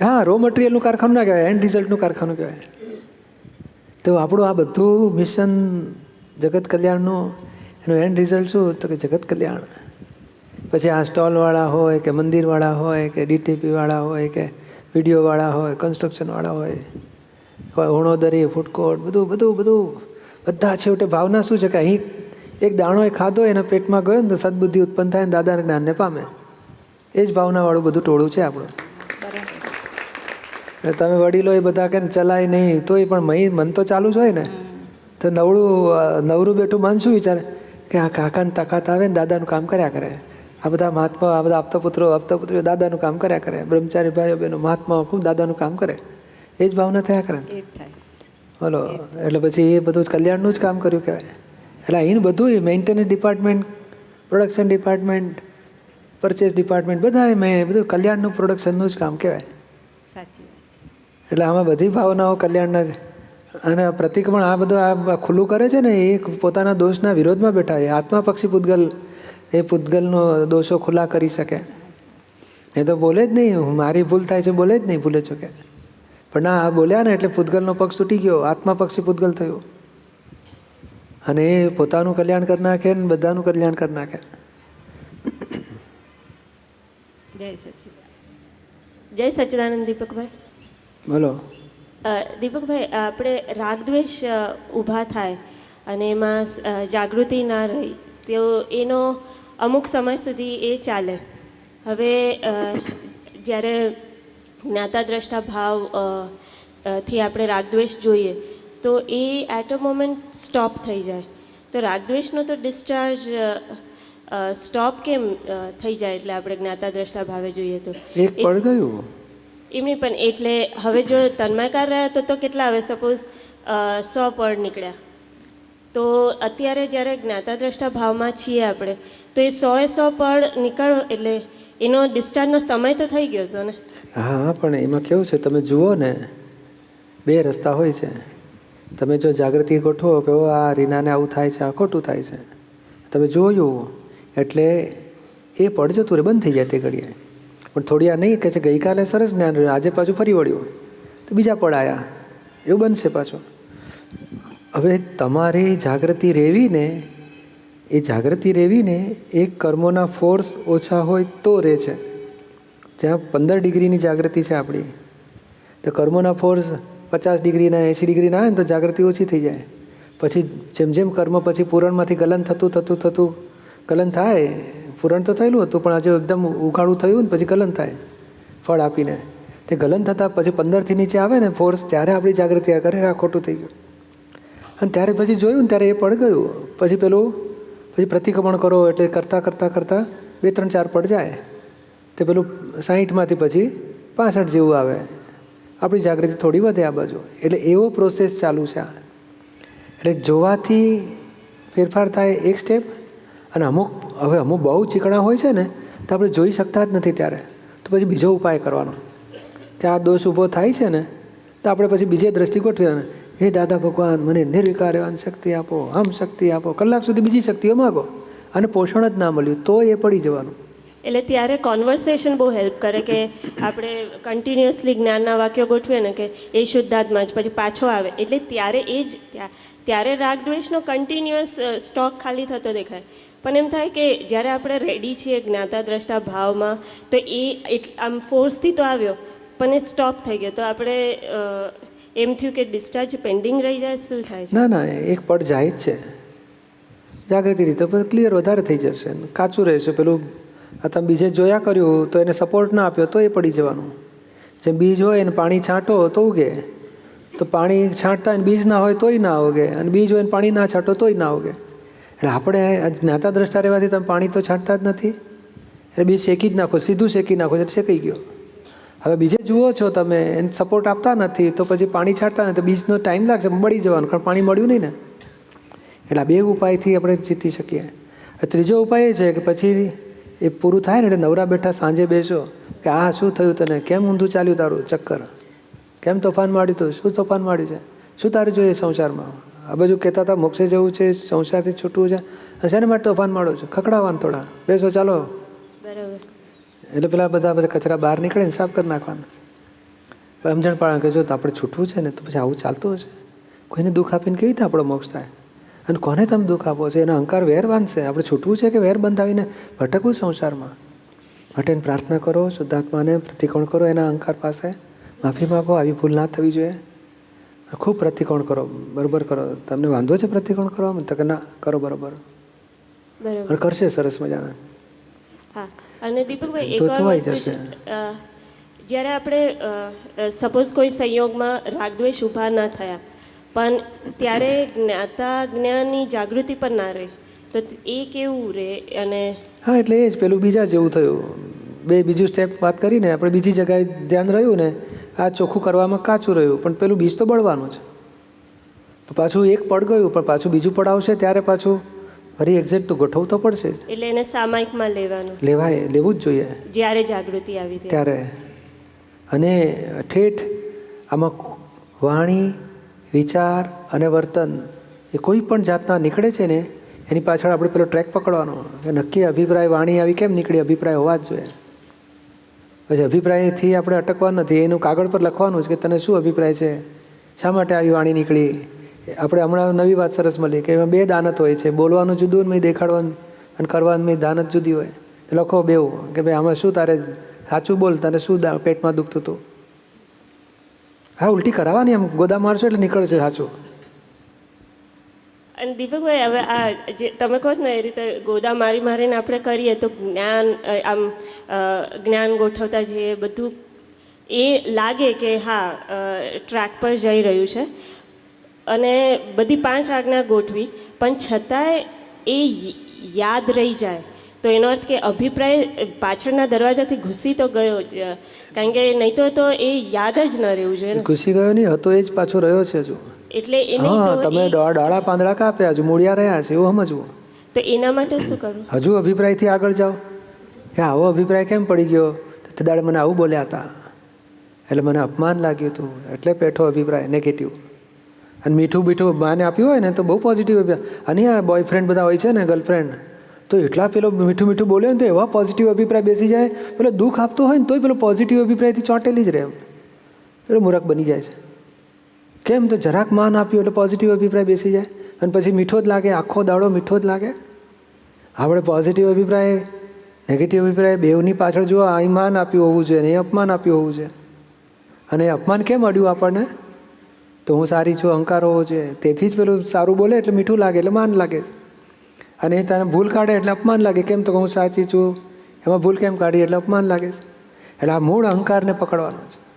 હા રો મટીરિયલનું કારખાનું ના કહેવાય એન્ડ રિઝલ્ટનું કારખાનું કહેવાય. તો આપણું આ બધું મિશન જગત કલ્યાણનું, એનું એન્ડ રિઝલ્ટ શું? તો કે જગત કલ્યાણ. પછી આ સ્ટોલવાળા હોય કે મંદિરવાળા હોય કે ડીટીપીવાળા હોય કે વિડીયોવાળા હોય કન્સ્ટ્રક્શનવાળા હોય હોણોદરી ફૂડકોર્ટ બધું બધું બધું. બધા છેવટે ભાવના શું છે કે અહીં એક દાણો એ ખાધો, એના પેટમાં ગયો ને તો સદબુદ્ધિ ઉત્પન્ન થાય ને દાદાના જ્ઞાનને પામે. એ જ ભાવનાવાળું બધું ટોળું છે આપણું. એટલે તમે વડીલો એ બધા કે ચલાય નહીં તોય પણ મહી મન તો ચાલુ જ હોય ને. તો નવડું નવરું બેઠું મન શું વિચારે? કે આ કાકાને તાકાત આવે ને દાદાનું કામ કર્યા કરે. આ બધા મહાત્મા આ બધા આપતા પુત્રો આપતા પુત્રીઓ દાદાનું કામ કર્યા કરે. બ્રહ્મચારી ભાઈઓ બહેનો મહાત્માઓ ખૂબ દાદાનું કામ કરે. એ જ ભાવના થયા કરે બોલો એટલે પછી એ બધું જ કલ્યાણનું જ કામ કર્યું કહેવાય. એટલે અહીંનું બધું maintenance department production department purchase department બધા મેં બધું કલ્યાણનું પ્રોડક્શનનું જ કામ કહેવાય. સાચી એટલે આમાં બધી ભાવનાઓ કલ્યાણના છે. અને પ્રતિક પણ આ બધું આ ખુલ્લું કરે છે ને, એ પોતાના દોષના વિરોધમાં બેઠા છે. આત્મા પક્ષી પૂતગલ, એ પૂતગલનો દોષો ખુલ્લા કરી શકે. એ તો બોલે જ નહીં. મારી ભૂલ થાય છે બોલે જ નહીં, ભૂલે છો કે. પણ ના, આ બોલ્યા ને એટલે પૂતગલનો પક્ષ તૂટી ગયો. આત્મા પક્ષી પૂતગલ થયું. અને એ પોતાનું કલ્યાણ કરી નાખે ને બધાનું કલ્યાણ કરી નાખે. જય સચિદાનંદ જય સચિદાનંદ દીપકભાઈ. બોલો. દીપકભાઈ આપણે રાગદ્વેષ ઊભા થાય અને એમાં જાગૃતિ ના રહી તો એનો અમુક સમય સુધી એ ચાલે. હવે જ્યારે જ્ઞાતા દ્રષ્ટા ભાવથી આપણે રાગદ્વેષ જોઈએ તો એ એટ અ મોમેન્ટ સ્ટોપ થઈ જાય. તો રાગદ્વેષનો તો ડિસ્ચાર્જ સ્ટોપ કેમ થઈ જાય એટલે આપણે જ્ઞાતા દ્રષ્ટા ભાવે જોઈએ તો? એક પડ ગયું. એમની પણ એટલે હવે જો તન્મયકાર રહ્યા તો તો કેટલા હવે સપોઝ સો પડ નીકળ્યા. તો અત્યારે જ્યારે જ્ઞાતા દ્રષ્ટા ભાવમાં છીએ આપણે, તો એ સો એ સો પડ નીકળ એટલે એનો ડિસ્ચાર્જનો સમય તો થઈ ગયો છે ને? હા, પણ એમાં કેવું છે, તમે જુઓ ને, બે રસ્તા હોય છે. તમે જો જાગૃતિ ગોઠવો કે, ઓ, આ રીનાને આવું થાય છે, આ ખોટું થાય છે. તમે જોયું, એટલે એ પડ જતું રે બંધ થઈ જાય તે ઘડીએ. પણ થોડી આ નહીં કે છે, ગઈકાલે સરસ જ્ઞાન રહ્યું, આજે પાછું ફરી વળ્યું. તો બીજા પડ આવ્યા એવું બનશે પાછું. હવે તમારી જાગૃતિ રહેવીને એ જાગૃતિ રહેવીને એ કર્મોના ફોર્સ ઓછા હોય તો રહે છે. જ્યાં પંદર ડિગ્રીની જાગૃતિ છે આપણી. તો કર્મોના ફોર્સ પચાસ ડિગ્રીના એંસી ડિગ્રીના આવે ને તો જાગૃતિ ઓછી થઈ જાય. પછી જેમ જેમ કર્મ પછી પૂરણમાંથી ગલન થતું થતું થતું ગલન થાય પૂરણ તો થયેલું હતું, પણ આજે એકદમ ઉઘાડું થયું ને પછી ગલન થાય, ફળ આપીને. તે ગલન થતાં પછી પંદરથી નીચે આવે ને ફોર્સ ત્યારે આપણી જાગૃતિ આ કરે આ ખોટું થઈ ગયું. અને ત્યારે પછી જોયું ને ત્યારે એ પડ ગયું. પછી પેલું, પછી પ્રતિક્રમણ કરો એટલે કરતાં કરતાં કરતાં બે ત્રણ ચાર પડ જાય. તે પેલું સાહીઠમાંથી પછી પાસઠ જેવું આવે. આપણી જાગૃતિ થોડી વધે આ બાજુ. એટલે એવો પ્રોસેસ ચાલુ છે એટલે જોવાથી ફેરફાર થાય એક સ્ટેપ અને અમુક હવે અમુક બહુ ચીકણા હોય છે ને, તો આપણે જોઈ શકતા જ નથી ત્યારે. તો પછી બીજો ઉપાય કરવાનો. કે આ દોષ ઊભો થાય છે ને, તો આપણે પછી બીજે દ્રષ્ટિ ગોઠવી હે દાદા ભગવાન, મને નિર્વિકાર શક્તિ આપો આમ શક્તિ આપો. કલાક સુધી બીજી શક્તિઓ માગો. અને પોષણ જ ના મળ્યું, તો એ પડી જવાનું. એટલે ત્યારે કોન્વર્સેશન બહુ હેલ્પ કરે કે આપણે કન્ટિન્યુઅસલી જ્ઞાનના વાક્યો ગોઠવીએ ને કે એ શુદ્ધાત્મા જ, પછી પાછો આવે. એટલે ત્યારે એ જ, ત્યાં- ત્યારે રાગદ્વેષનો કન્ટિન્યુઅસ સ્ટોક ખાલી થતો દેખાય. પણ એમ થાય કે જ્યારે આપણે રેડી છીએ જ્ઞાતા દ્રષ્ટા ભાવમાં, તો એ આમ ફોર્સથી તો આવ્યો, પણ એ સ્ટોપ થઈ ગયો. તો આપણે એમ થયું કે ડિસ્ચાર્જ પેન્ડિંગ રહી જાય, શું થાય ના ના એક પડ જાય જ છે. જાગૃતિ રીતે ક્લિયર વધારે થઈ જશે. કાચું રહેશે, પેલું આ તમે બીજે જોયા કર્યું તો એને સપોર્ટ ના આપ્યો તો એ પડી જવાનું. જેમ બીજ હોય એને પાણી છાંટો તો ઉગે. તો પાણી છાંટતા હોય બીજ ના હોય તોય ના ઉગે. અને બીજ હોય પાણી ના છાંટો તોય ના ઉગે. એટલે આપણે જ્ઞાતા દ્રષ્ટા રહેવાથી તમે પાણી તો છાંટતા જ નથી. એટલે બીજ શેકી જ નાખો, સીધું શેકી નાખો, એટલે શેકાઈ ગયો. હવે બીજે જુઓ છો તમે, એને સપોર્ટ આપતા નથી, તો પછી પાણી છાંટતા નથી, તો બીજનો ટાઈમ લાગશે મળી જવાનું, કારણ પાણી મળ્યું નહીં ને. એટલે બે ઉપાયથી આપણે જીતી શકીએ. ત્રીજો ઉપાય એ છે કે પછી એ પૂરું થાય ને એટલે નવરા બેઠા સાંજે બેસો કે આ શું થયું તને? કેમ ઊંધું ચાલ્યું તારું? ચક્કર. કેમ તોફાન માંડ્યું તું? શું તોફાન માંડ્યું છે? શું તારું જોઈએ સંસારમાં? આ બાજુ કહેતા હતા મોક્ષે જવું છે સંસારથી છૂટવું છે. શેના માટે તોફાન માંડો છો? ખખડાવવાનું થોડા. બેસો ચાલો. બરાબર. એટલે પેલા બધા બધા કચરા બહાર નીકળે ને સાફ કરી નાખવાના. સમજણ પાડે કે જો તો આપણે છૂટવું છે ને તો પછી આવું ચાલતું હશે? કોઈને દુઃખ આપીને કેવી રીતે આપણો મોક્ષ થાય? અને કોને તમે દુઃખ આપો છો? એના અહંકાર વેર બાંધશે આપણે છૂટવું છે કે વેર બંધાવીને ભટકવું સંસારમાં? માટે પ્રાર્થના કરો શુદ્ધાત્માને પ્રતિકોણ કરો એના અહંકાર પાસે. માફી માગો આવી ભૂલ ના થવી જોઈએ. ખૂબ પ્રતિકોણ કરો. બરોબર કરો. તમને વાંધો છે પ્રતિકોણ કરવામાં તો કે ના કરો બરોબર. બરાબર. અને કરશે સરસ મજાના. હા. અને દીપકભાઈ તો જશે. જ્યારે આપણે સપોઝ કોઈ સંયોગમાં રાગદ્વેષ ઊભા ના થયા પણ ત્યારે જ્ઞાતા જ્ઞાનની જાગૃતિ પણ ના રહે. તો એ કેવું રહે અને હા એટલે એ જ પેલું બીજા જેવું થયું. બે બીજું સ્ટેપ વાત કરીને આપણે બીજી જગ્યાએ ધ્યાન રહ્યું ને આ ચોખ્ખું કરવામાં કાચું રહ્યું. પણ પેલું બીજ તો બળવાનું છે. પાછું એક પડ ગયું પણ પાછું બીજું પડ આવશે ત્યારે પાછું ફરી એક્ઝેક્ટ તો ગોઠવવું તો પડશે એટલે એને સામાયિકમાં લેવાનું. લેવાય લેવું જ જોઈએ. જ્યારે જાગૃતિ આવી ત્યારે. ત્યારે. અને ઠેઠ આમાં વાણી વિચાર અને વર્તન એ કોઈ પણ જાતના નીકળે છે ને, એની પાછળ આપણે પેલો ટ્રેક પકડવાનો. કે નક્કી અભિપ્રાય, વાણી આવી કેમ નીકળી? અભિપ્રાય હોવા જ જોઈએ. પછી અભિપ્રાયથી આપણે અટકવા નથી. એનું કાગળ પર લખવાનું છે કે તને શું અભિપ્રાય છે? શા માટે આવી વાણી નીકળી? આપણે હમણાં નવી વાત સરસ મળી કે એમાં બે દાનત હોય છે. બોલવાનું જુદું ને દેખાડવાનું અને કરવાનું મેં દાનત જુદી હોય. લખો બેવું કે ભાઈ, આમાં શું તારે સાચું બોલ, તને શું પેટમાં દુખતું હતું? હા, ઉલટી કરાવવાની એમ. ગોદા મારશો એટલે નીકળશે સાચું. અને દીપકભાઈ, હવે આ જે તમે કહો છો ને, એ રીતે ગોદા મારી મારીને આપણે કરીએ તો જ્ઞાન આમ જ્ઞાન ગોઠવતા જઈએ બધું એ લાગે કે હા ટ્રેક પર જઈ રહ્યું છે. અને બધી પાંચ આજ્ઞા ગોઠવી, પણ છતાંય એ યાદ રહી જાય. તો એનો અર્થ કે અભિપ્રાય પાછળના દરવાજાથી ઘૂસી તો ગયો જ કારણ કે નહીં તો તો એ યાદ જ ન રહેવું જોઈએ ઘૂસી ગયો નહીં હતો એ જ પાછો રહ્યો છે હજુ. એટલે એ નહીં હા તો તમે ડો- ડાળા પાંદડા કાપ્યા હજુ મૂળિયા રહ્યા છે એવું સમજવું. તો એના માટે શું કરવું હજુ અભિપ્રાયથી આગળ જાઓ. કે આવો અભિપ્રાય કેમ પડી ગયો? તો દાડે મને આવું બોલ્યા હતા. એટલે મને અપમાન લાગ્યું હતું. એટલે પેઠો અભિપ્રાય નેગેટિવ અને મીઠું બીઠું માને આપ્યું હોય ને તો બહુ પોઝિટિવ અને આ બોયફ્રેન્ડ બધા હોય છે ને ગર્લફ્રેન્ડ તો એટલા પેલો મીઠું મીઠું બોલ્યો ને તો એવા પોઝિટિવ અભિપ્રાય બેસી જાય. પેલો દુઃખ આપતો હોય ને તોય પેલો પોઝિટિવ અભિપ્રાયથી ચોંટેલી જ રહે. એટલે મૂરખ બની જાય છે. કેમ? તો જરાક માન આપ્યું એટલે પોઝિટિવ અભિપ્રાય બેસી જાય. અને પછી મીઠો જ લાગે, આખો દાડો મીઠો જ લાગે. આપણે પોઝિટિવ અભિપ્રાય નેગેટિવ અભિપ્રાય બેવની પાછળ જુઓ અહીં માન આપ્યું હોવું જોઈએ અને એ અપમાન આપ્યું હોવું જોઈએ. અને એ અપમાન કેમ અડ્યું આપણને? તો હું સારી છું, અહંકાર હોવો જોઈએ. તેથી જ પેલું સારું બોલે એટલે મીઠું લાગે, એટલે માન લાગે છે. અને એ તને ભૂલ કાઢે એટલે અપમાન લાગે. કેમ તો હું સાચી છું? એમાં ભૂલ કેમ કાઢી? એટલે અપમાન લાગે છે. એટલે આ મૂળ અહંકારને પકડવાનો છે.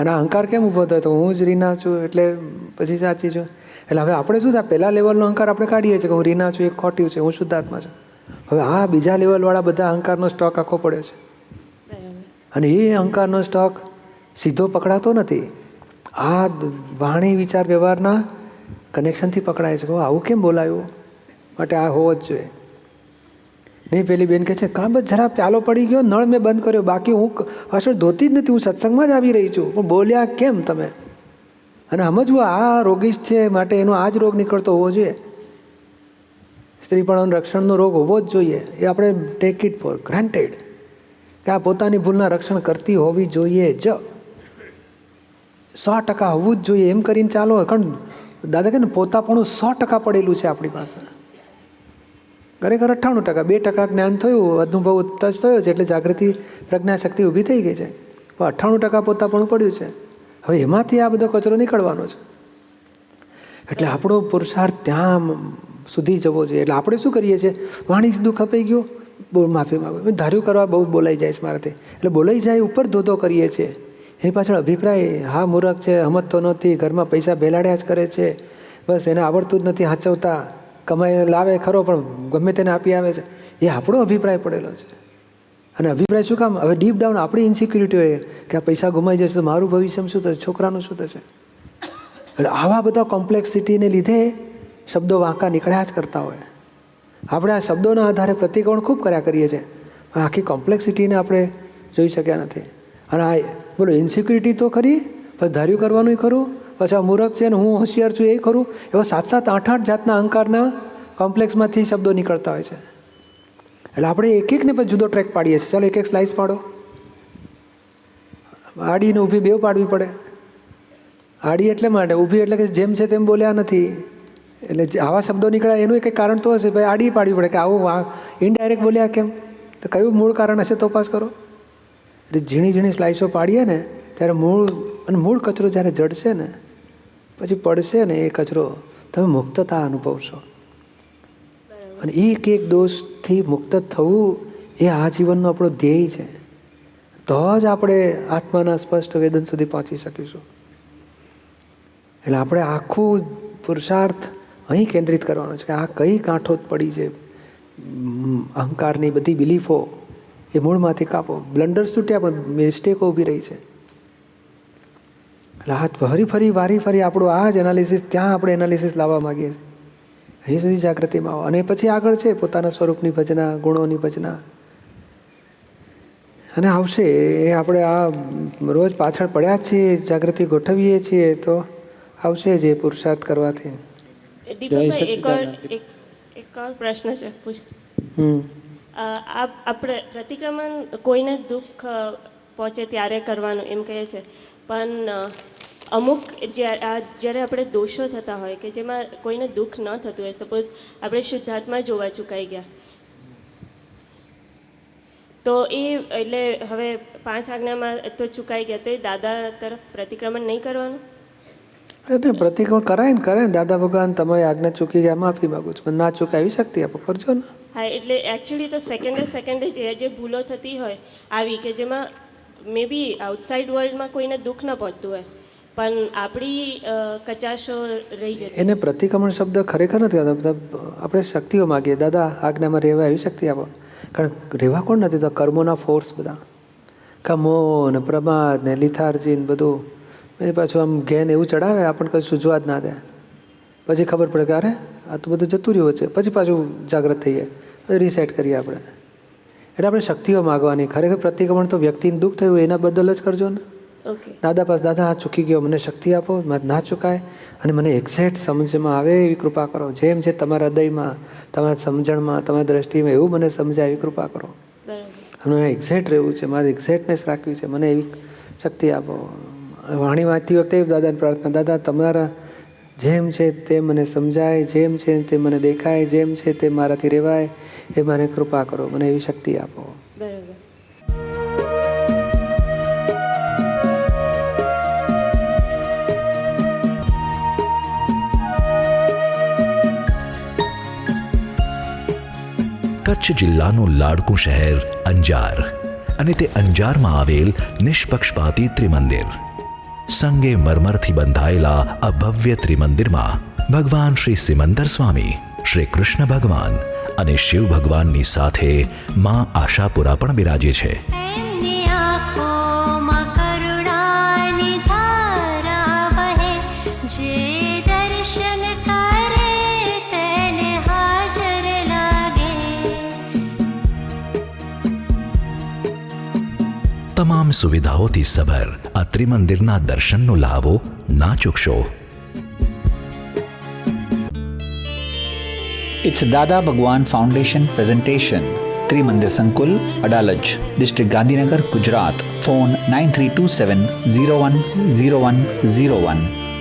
અને અહંકાર કેમ ઊભો થયો? તો હું જ રીના છું, એટલે પછી સાચી છું. એટલે હવે આપણે શું થાય? પહેલા લેવલનો અહંકાર આપણે કાઢીએ છીએ કે હું રીના છું એ ખોટ્યું છે, હું શુદ્ધાત્મા છું. હવે આ બીજા લેવલવાળા બધા અહંકારનો સ્ટોક આખો પડ્યો છે. અને એ અહંકારનો સ્ટોક સીધો પકડાતો નથી. આ વાણી વિચાર વ્યવહારના કનેક્શનથી પકડાય છે. આવું કેમ બોલાયું? માટે આ હોવો જ જોઈએ. નહીં, પેલી બેન કહે છે કાં બસ જરા પ્યાલો પડી ગયો, નળ મેં બંધ કર્યો, બાકી હું અસર ધોતી જ નથી, હું સત્સંગમાં જ આવી રહી છું. પણ બોલ્યા, કેમ તમે? અને સમજવું, આ રોગીશ છે માટે એનો આ જ રોગ નીકળતો હોવો જોઈએ. સ્ત્રીપણ રક્ષણનો રોગ હોવો જ જોઈએ. એ આપણે ટેક ઇટ ફોર ગ્રાન્ટેડ કે આ પોતાની ભૂલના રક્ષણ કરતી હોવી જોઈએ જ. સો ટકા હોવું જ જોઈએ. એમ કરીને ચાલો કારણ દાદા કે ને, પોતાપણું સો ટકા પડેલું છે આપણી પાસે. ખરેખર અઠ્ઠાણું ટકા. બે ટકા જ્ઞાન થયું અનુભવ ઉત્તજ થયો છે એટલે જાગૃતિ, પ્રજ્ઞાશક્તિ ઊભી થઈ ગઈ છે. પણ અઠ્ઠાણું ટકા પોતાપણું પડ્યું છે. હવે એમાંથી આ બધો કચરો નીકળવાનો છે. એટલે આપણો પુરુષાર્થ ત્યાં સુધી જવો જોઈએ. એટલે આપણે શું કરીએ છીએ? વાણી દુઃખ અપાઈ ગયો. બહુ માફી માગો. ધાર્યું કરવા બહુ બોલાઈ જાય છે મારાથી. એટલે બોલાઈ જાય ઉપર ધોધો કરીએ છીએ. એની પાછળ અભિપ્રાય, હા, મૂરખ છે, હમત તો નથી ઘરમાં પૈસા ભેલાડ્યા જ કરે છે. બસ એને આવડતું જ નથી, હાચવતા. કમાઈને લાવે ખરો, પણ ગમે તેને આપી આવે છે. એ આપણો અભિપ્રાય પડેલો છે. અને અભિપ્રાય શું કામ? હવે ડીપ ડાઉન આપણી ઇન્સિક્યુરિટી હોય કે આ પૈસા ગુમાઈ જશે તો મારું ભવિષ્ય શું થશે? છોકરાનું શું થશે? એટલે આવા બધા કોમ્પ્લેક્સિટીને લીધે શબ્દો વાંકા નીકળ્યા જ કરતા હોય. આપણે આ શબ્દોના આધારે પ્રતિકોણ ખૂબ કર્યા કરીએ છીએ. આખી કોમ્પ્લેક્સિટીને આપણે જોઈ શક્યા નથી. અને આ બોલો ઇન્સિક્યુરિટી તો ખરી, પણ ધાર્યું કરવાનું ખરું પછી આ મૂરખ છે ને હું હોશિયાર છું એ ખરું? એવા સાત સાત આઠ આઠ જાતના અહંકારના કોમ્પ્લેક્સમાંથી શબ્દો નીકળતા હોય છે. એટલે આપણે એક એકને પછી જુદો ટ્રેક પાડીએ છીએ. ચાલો એક એક સ્લાઇસ પાડો. આડીને ઊભી બેવ પાડવી પડે. આડી એટલે માટે. ઊભી એટલે કે જેમ છે તેમ બોલ્યા નથી. એટલે આવા શબ્દો નીકળ્યા, એનું એક કારણ તો હશે. ભાઈ, આડી પાડવી પડે કે આવું ઇનડાયરેક્ટ બોલ્યા કેમ? તો કયું મૂળ કારણ હશે તપાસ કરો. એટલે ઝીણી ઝીણી સ્લાઇસો પાડીએ ને, ત્યારે મૂળ અને મૂળ કચરો જ્યારે જડશે ને પછી પડશે ને એ કચરો તમે મુક્તતા અનુભવશો. અને એક એક દોષથી મુક્ત થવું એ આ જીવનનો આપણો ધ્યેય છે. તો જ આપણે આત્માના સ્પષ્ટ વેદન સુધી પહોંચી શકીશું. એટલે આપણે આખું પુરુષાર્થ અહીં કેન્દ્રિત કરવાનો છે કે આ કઈ ગાંઠો પડી છે. અહંકારની બધી બિલીફો એ મૂળમાંથી કાપો. બ્લન્ડર્સ તૂટ્યા પણ મિસ્ટેકો ઊભી રહી છે. એટલે ફરી ફરી વારી ફરી આપણું આ જ એનાલિસિસ ત્યાં આપણે એનાલિસિસ લાવવા માગીએ છીએ. અહીં સુધી જાગૃતિમાં આવો. અને પછી આગળ છે પોતાના સ્વરૂપની ભજના ગુણોની ભજના. અને આવશે એ આપણે આ રોજ પાછળ પડ્યા છીએ જાગૃતિ ગોઠવીએ છીએ તો આવશે જ એ પુરુષાર્થ કરવાથી. એક ઓર એક એક ઓર પ્રશ્ન છે પૂછ. હમ. અ, આપણે પ્રતિક્રમણ કોઈને દુઃખ પહોંચે ત્યારે કરવાનું એમ કહે છે. પણ અમુક જ્યારે આપણે દોષો થતા હોય કે જેમાં કોઈને દુઃખ ન થતું હોય સપોઝ આપણે શુદ્ધાત્મા જોવા ચૂકાઈ ગયા. તો એ એટલે હવે પાંચ આજ્ઞામાં તો ચૂકાઈ ગયા તો એ દાદા તરફ પ્રતિક્રમણ નહીં કરવાનું? એટલે પ્રતિક્રમણ કરાય ને કરે ને. દાદા ભગવાન તમારી આજ્ઞા ચૂકી ગયા માફી માગું છું. પણ ના ચૂકાવી શક્તિ આપો કરજો ને. હા એટલે એકચ્યુઅલી તો સેકન્ડે સેકન્ડે જે જે ભૂલો થતી હોય આવી કે જેમાં મે બી આઉટસાઇડ વર્લ્ડમાં કોઈને દુઃખ ન પહોંચતું હોય. પણ આપણી કચાશો રહી જતી એને પ્રતિક્રમણ શબ્દ ખરેખર નથી આવતો. આપણે શક્તિઓ માગીએ. દાદા, આજ્ઞામાં રહેવા એવી શક્તિ આપો. કારણ રહેવા કોણ નથી તો કર્મોના ફોર્સ બધા. કમો ને પ્રમાદ ને લિથાર્જી ને બધું. એ પાછું આમ ઘેન એવું ચડાવે, આપણને કશું સૂઝવા જ ના દે પછી ખબર પડે કે અરે, આ તો બધું જતું રહ્યું છે પછી પાછું જાગ્રત થઈએ. પછી રીસેટ કરીએ આપણે. એટલે આપણે શક્તિઓ માગવાની. ખરેખર પ્રતિક્રમણ તો વ્યક્તિને દુઃખ થયું એના બદલ જ કરજો ને. ઓકે દાદા પાસ દાદા આ ચૂકી ગયો મને શક્તિ આપો મારે ના ચૂકાય અને મને એક્ઝેક્ટ સમજમાં આવે એવી કૃપા કરો. જેમ છે તમારા હૃદયમાં તમારા સમજણમાં તમારી દ્રષ્ટિમાં એવું મને સમજાય એવી કૃપા કરો. મને એક્ઝેક્ટ રહેવું છે મારે એક્ઝેક્ટનેસ રાખવી છે મને એવી શક્તિ આપો. વાણી વાંચતી વખતે દાદાને પ્રાર્થના દાદા તમારા જેમ છે તે મને સમજાય જેમ છે તે મને દેખાય જેમ છે તે મારાથી રહેવાય એ મને કૃપા કરો મને એવી શક્તિ આપો. બરાબર. કચ્છ જિલ્લાનું લાડકું શહેર અંજાર અને તે અંજારમાં આવેલ નિષ્પક્ષપાતી ત્રિમંદિર. સંગે મરમરથી બંધાયેલા આ ભવ્ય ત્રિમંદિરમાં ભગવાન શ્રી સિમંદર સ્વામી શ્રી કૃષ્ણ ભગવાન અને શિવ ભગવાનની સાથે માં આશાપુરા પણ બિરાજે છે. તમામ સુવિધાઓથી સભર આ ત્રિમંદિરના દર્શનનો લાવો ના ચૂકશો. It's Dada Bhagwan Foundation presentation. Trimandir Sankul, Adalaj, District Gandhinagar, Gujarat. Phone 9327 010101.